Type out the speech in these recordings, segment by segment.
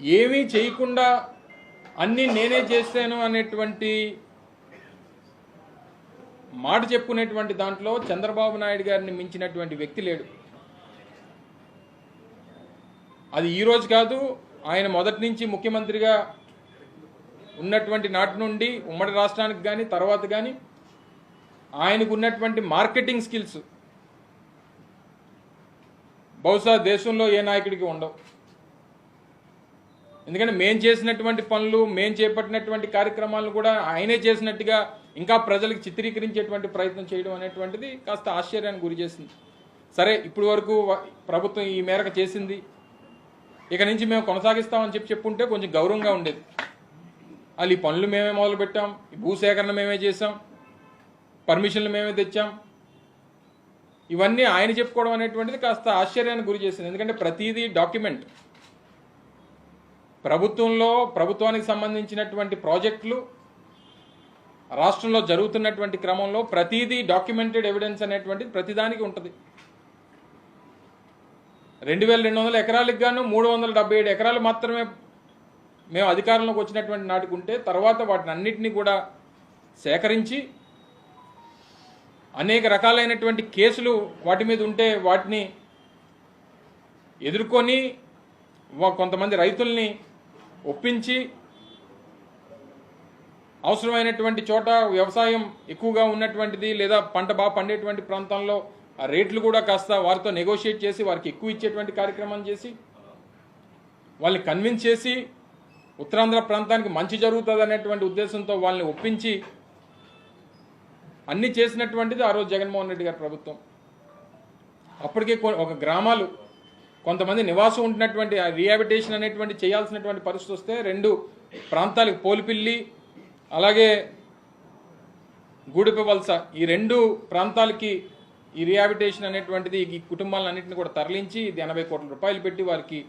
ఏమీ చేయకుండా అన్నీ నేనే చేస్తాను అనేటువంటి మాట చెప్పుకునేటువంటి దాంట్లో చంద్రబాబు నాయుడు గారిని మించినటువంటి వ్యక్తి లేడు. అది ఈరోజు కాదు ఆయన మొదటి నుంచి ముఖ్యమంత్రిగా ఉన్నటువంటి నాటి నుండి ఉమ్మడి రాష్ట్రానికి కానీ తర్వాత కానీ ఆయనకు ఉన్నటువంటి మార్కెటింగ్ స్కిల్స్ బహుశా దేశంలో ఏ నాయకుడికి ఉండవు. ఎందుకంటే మేము చేసినటువంటి పనులు మేము చేపట్టినటువంటి కార్యక్రమాలను కూడా ఆయనే చేసినట్టుగా ఇంకా ప్రజలకు చిత్రీకరించేటువంటి ప్రయత్నం చేయడం అనేటువంటిది కాస్త ఆశ్చర్యానికి గురి చేసింది. సరే ఇప్పటి వరకు ప్రభుత్వం ఈ మేరకు చేసింది. ఇక నుంచి మేము కొనసాగిస్తామని చెప్పి చెప్పుంటే కొంచెం గౌరవంగా ఉండేది. వాళ్ళు ఈ పనులు మేమే మొదలుపెట్టాం భూసేకరణ మేమే చేసాం పర్మిషన్లు మేమే తెచ్చాం. ఇవన్నీ ఆయన చెప్పుకోవడం అనేటువంటిది కాస్త ఆశ్చర్యానికి గురి చేసింది. ఎందుకంటే ప్రతిదీ డాక్యుమెంట్ ప్రభుత్వంలో ప్రభుత్వానికి సంబంధించినటువంటి ప్రాజెక్టులు రాష్ట్రంలో జరుగుతున్నటువంటి క్రమంలో ప్రతిదీ డాక్యుమెంటెడ్ ఎవిడెన్స్ అనేటువంటిది ప్రతిదానికి ఉంటుంది. రెండు వేల రెండు వందల ఎకరాలకు గాను మూడు వందల డెబ్బై ఏడు ఎకరాలు మాత్రమే మేము అధికారంలోకి వచ్చినటువంటి నాటుకుంటే తర్వాత వాటిని అన్నిటినీ కూడా సేకరించి అనేక రకాలైనటువంటి కేసులు వాటి మీద ఉంటే వాటిని ఎదుర్కొని వా- కొంతమంది రైతుల్ని ఒప్పించి అవసరమైనటువంటి చోట వ్యవసాయం ఎక్కువగా ఉన్నటువంటిది లేదా పంట బాగా పండేటువంటి ప్రాంతంలో ఆ రేట్లు కూడా కాస్త వారితో నెగోషియేట్ చేసి వారికి ఎక్కువ ఇచ్చేటువంటి కార్యక్రమం చేసి వాళ్ళని కన్విన్స్ చేసి ఉత్తరాంధ్ర ప్రాంతానికి మంచి జరుగుతుంది అనేటువంటి ఉద్దేశంతో వాళ్ళని ఒప్పించి అన్నీ చేసినటువంటిది ఆ రోజు జగన్మోహన్ రెడ్డి గారి ప్రభుత్వం. అప్పటికే కొ- ఒక గ్రామాలు కొంతమంది నివాసం ఉంటున్నటువంటి ఆ అనేటువంటి చేయాల్సినటువంటి పరిస్థితి వస్తే రెండు ప్రాంతాలకు పోలిపిల్లి అలాగే గూడిప వలస ఈ రెండు ప్రాంతాలకి ఈ రీహాబిటేషన్ అనేటువంటిది ఈ కుటుంబాలన్నింటిని కూడా తరలించి ఇది ఎనభై కోట్ల రూపాయలు పెట్టి వారికి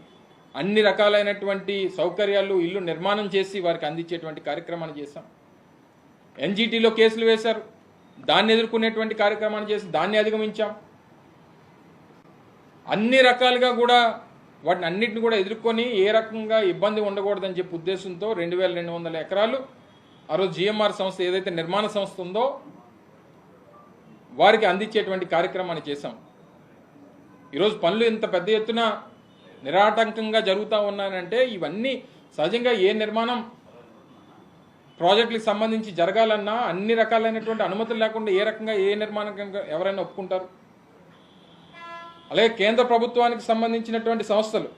అన్ని రకాలైనటువంటి సౌకర్యాలు ఇల్లు నిర్మాణం చేసి వారికి అందించేటువంటి కార్యక్రమాన్ని చేశాం. ఎన్జీటీలో కేసులు వేశారు. దాన్ని ఎదుర్కొనేటువంటి కార్యక్రమాన్ని చేసి దాన్ని అధిగమించాం. అన్ని రకాలుగా కూడా వాటిని అన్నిటిని కూడా ఎదుర్కొని ఏ రకంగా ఇబ్బంది ఉండకూడదని చెప్పి ఉద్దేశంతో రెండు వేల రెండు వందల ఎకరాలు ఆ రోజు జిఎంఆర్ సంస్థ ఏదైతే నిర్మాణ సంస్థ ఉందో వారికి అందించేటువంటి కార్యక్రమాన్ని చేశాం. ఈరోజు పనులు ఇంత పెద్ద ఎత్తున నిరాటంకంగా జరుగుతూ ఉన్నానంటే ఇవన్నీ సహజంగా ఏ నిర్మాణం ప్రాజెక్టులకు సంబంధించి జరగాలన్నా అన్ని రకాలైనటువంటి అనుమతులు లేకుండా ఏ రకంగా ఏ నిర్మాణం ఎవరైనా ఒప్పుకుంటారు? అలాగే కేంద్ర ప్రభుత్వానికి సంబంధించినటువంటి సంస్థలు.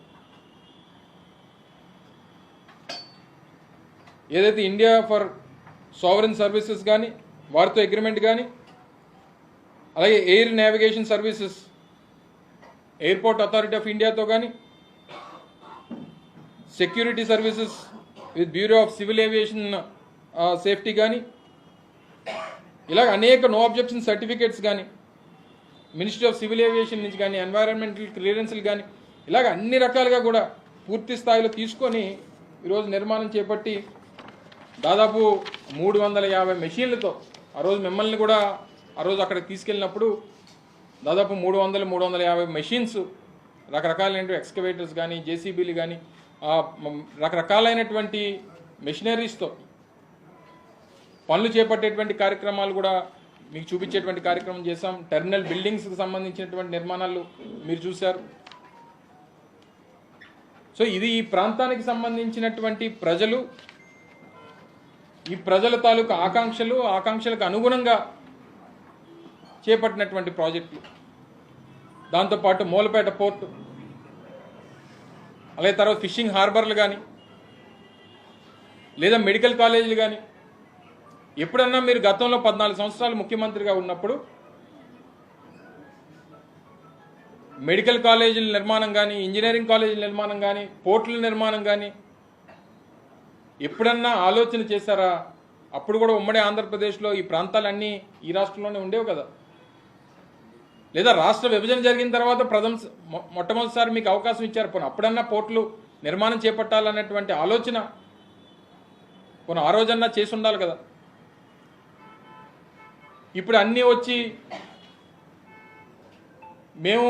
ఏదైతే ఇండియా ఫర్ సావరెన్ సర్వీసెస్ కానీ వారితో అగ్రిమెంట్ కానీ అలాగే air navigation services airport authority of ఇండియాతో కానీ security services with bureau of civil aviation safety కానీ ఇలాగ అనేక నో అబ్జెక్షన్ సర్టిఫికేట్స్ కానీ మినిస్ట్రీ ఆఫ్ సివిల్ ఏవియేషన్ నుంచి కానీ ఎన్వైరాన్మెంటల్ క్లియరెన్స్లు కానీ ఇలాగ అన్ని రకాలుగా కూడా పూర్తి స్థాయిలో తీసుకొని ఈరోజు నిర్మాణం చేపట్టి దాదాపు మూడు వందల యాభై మెషిన్లతో ఆ రోజు మిమ్మల్ని కూడా ఆ రోజు అక్కడికి తీసుకెళ్ళినప్పుడు దాదాపు మూడు వందల మూడు వందల యాభై మెషిన్స్ రకరకాలైన ఎక్స్కవేటర్స్ కానీ జేసీబీలు కానీ రకరకాలైనటువంటి మెషినరీస్తో పనులు చేపట్టేటువంటి కార్యక్రమాలు కూడా మీకు చూపించేటువంటి కార్యక్రమం చేశాం. టెర్మినల్ బిల్డింగ్స్కి సంబంధించినటువంటి నిర్మాణాలు మీరు చూశారు. సో ఇది ఈ ప్రాంతానికి సంబంధించినటువంటి ప్రజలు ఈ ప్రజల తాలూకు ఆకాంక్షలు ఆకాంక్షలకు అనుగుణంగా చేపట్టినటువంటి ప్రాజెక్టులు. దాంతోపాటు మూలపేట పోర్టు అలాగే తర్వాత ఫిషింగ్ హార్బర్లు కానీ లేదా మెడికల్ కాలేజీలు కానీ ఎప్పుడన్నా మీరు గతంలో పద్నాలుగు సంవత్సరాలు ముఖ్యమంత్రిగా ఉన్నప్పుడు మెడికల్ కాలేజీల నిర్మాణం కానీ ఇంజనీరింగ్ కాలేజీల నిర్మాణం కానీ పోర్టుల నిర్మాణం కానీ ఎప్పుడన్నా ఆలోచన చేశారా? అప్పుడు కూడా ఉమ్మడి ఆంధ్రప్రదేశ్లో ఈ ప్రాంతాలన్నీ ఈ రాష్ట్రంలోనే ఉండేవి కదా. లేదా రాష్ట్ర విభజన జరిగిన తర్వాత ప్రథమ మొట్టమొదటిసారి మీకు అవకాశం ఇచ్చారు. పోను అప్పుడన్నా పోర్టులు నిర్మాణం చేపట్టాలనేటువంటి ఆలోచన పోను ఆ రోజన్నా చేసి ఉండాలి కదా. ఇప్పుడు అన్నీ వచ్చి మేము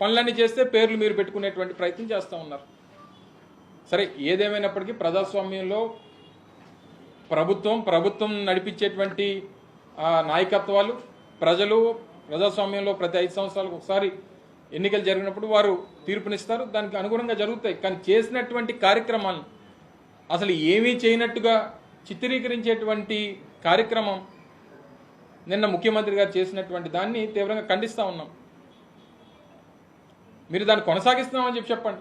పనులన్నీ చేస్తే పేర్లు మీరు పెట్టుకునేటువంటి ప్రయత్నం చేస్తూ ఉన్నారు. సరే ఏదేమైనప్పటికీ ప్రజాస్వామ్యంలో ప్రభుత్వం ప్రభుత్వం నడిపించేటువంటి నాయకత్వాలు ప్రజలు ప్రజాస్వామ్యంలో ప్రతి ఐదు సంవత్సరాలకు ఒకసారి ఎన్నికలు జరిగినప్పుడు వారు తీర్పునిస్తారు దానికి అనుగుణంగా జరుగుతాయి. కానీ చేసినటువంటి కార్యక్రమాలు అసలు ఏమీ చేయనట్టుగా చిత్రీకరించేటువంటి కార్యక్రమం నిన్న ముఖ్యమంత్రి గారు చేసినటువంటి దాన్ని తీవ్రంగా ఖండిస్తూ ఉన్నాం. మీరు దాన్ని కొనసాగిస్తున్నామని చెప్పి చెప్పండి.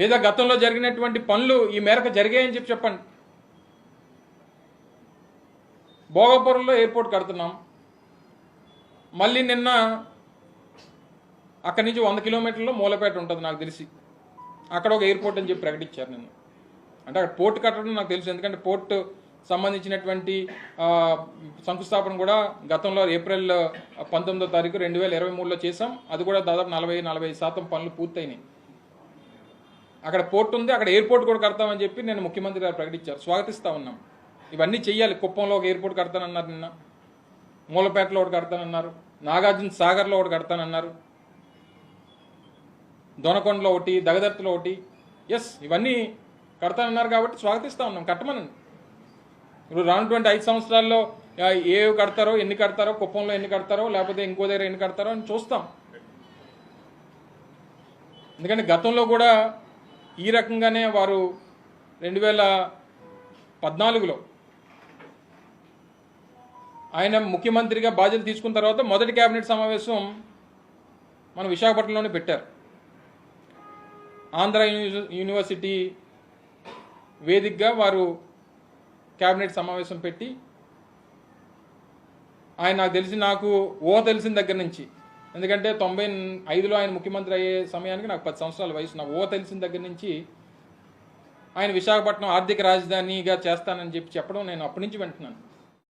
లేదా గతంలో జరిగినటువంటి పనులు ఈ మేరకు జరిగాయని చెప్పి చెప్పండి. భోగపురంలో ఎయిర్పోర్ట్ కడుతున్నాం. మళ్ళీ నిన్న అక్కడి నుంచి వంద కిలోమీటర్లో మూలపేట ఉంటుంది నాకు తెలిసి. అక్కడ ఒక ఎయిర్పోర్ట్ అని చెప్పి ప్రకటించారు నిన్న. అంటే అక్కడ పోర్ట్ కట్టడం నాకు తెలుసు. ఎందుకంటే పోర్ట్ సంబంధించినటువంటి శంకుస్థాపన కూడా గతంలో ఏప్రిల్ పంతొమ్మిదో తారీఖు రెండు వేల ఇరవై మూడులో చేసాం అది కూడా దాదాపు నలభై నలభై శాతం పనులు పూర్తయినాయి. అక్కడ పోర్ట్ ఉంది అక్కడ ఎయిర్పోర్ట్ కూడా కడతామని చెప్పి నేను ముఖ్యమంత్రి గారు ప్రకటించారు. స్వాగతిస్తా ఉన్నాం. ఇవన్నీ చెయ్యాలి. కుప్పంలో ఒక ఎయిర్పోర్ట్ కడతానన్నారు నిన్న. మూలపేటలో ఒకటి కడతానన్నారు. నాగార్జున సాగర్లో ఒకటి కడతానన్నారు. దొనకొండలో ఒకటి దగదర్తిలో ఒకటి. ఎస్ ఇవన్నీ కడతానన్నారు కాబట్టి స్వాగతిస్తా ఉన్నాం. కట్టమనండి. ఇప్పుడు రానటువంటి ఐదు సంవత్సరాల్లో ఏ ఏవి కడతారో ఎన్ని కడతారో కుప్పంలో ఎన్ని కడతారో లేకపోతే ఇంకో దగ్గర ఎన్ని కడతారో అని చూస్తాం. ఎందుకంటే గతంలో కూడా ఈ రకంగానే వారు రెండు వేల పద్నాలుగులో ఆయన ముఖ్యమంత్రిగా బాధ్యతలు తీసుకున్న తర్వాత మొదటి కేబినెట్ సమావేశం మన విశాఖపట్నంలోనే పెట్టారు. ఆంధ్ర యూనివర్సిటీ వేదికగా వారు క్యాబినెట్ సమావేశం పెట్టి ఆయన నాకు తెలిసి నాకు ఓ తెలిసిన దగ్గర నుంచి ఎందుకంటే తొంభై ఐదులో ఆయన ముఖ్యమంత్రి అయ్యే సమయానికి నాకు పది సంవత్సరాల వయసు నాకు ఓ తెలిసిన దగ్గర నుంచి ఆయన విశాఖపట్నం ఆర్థిక రాజధానిగా చేస్తానని చెప్పి చెప్పడం నేను అప్పటి నుంచి వింటున్నాను.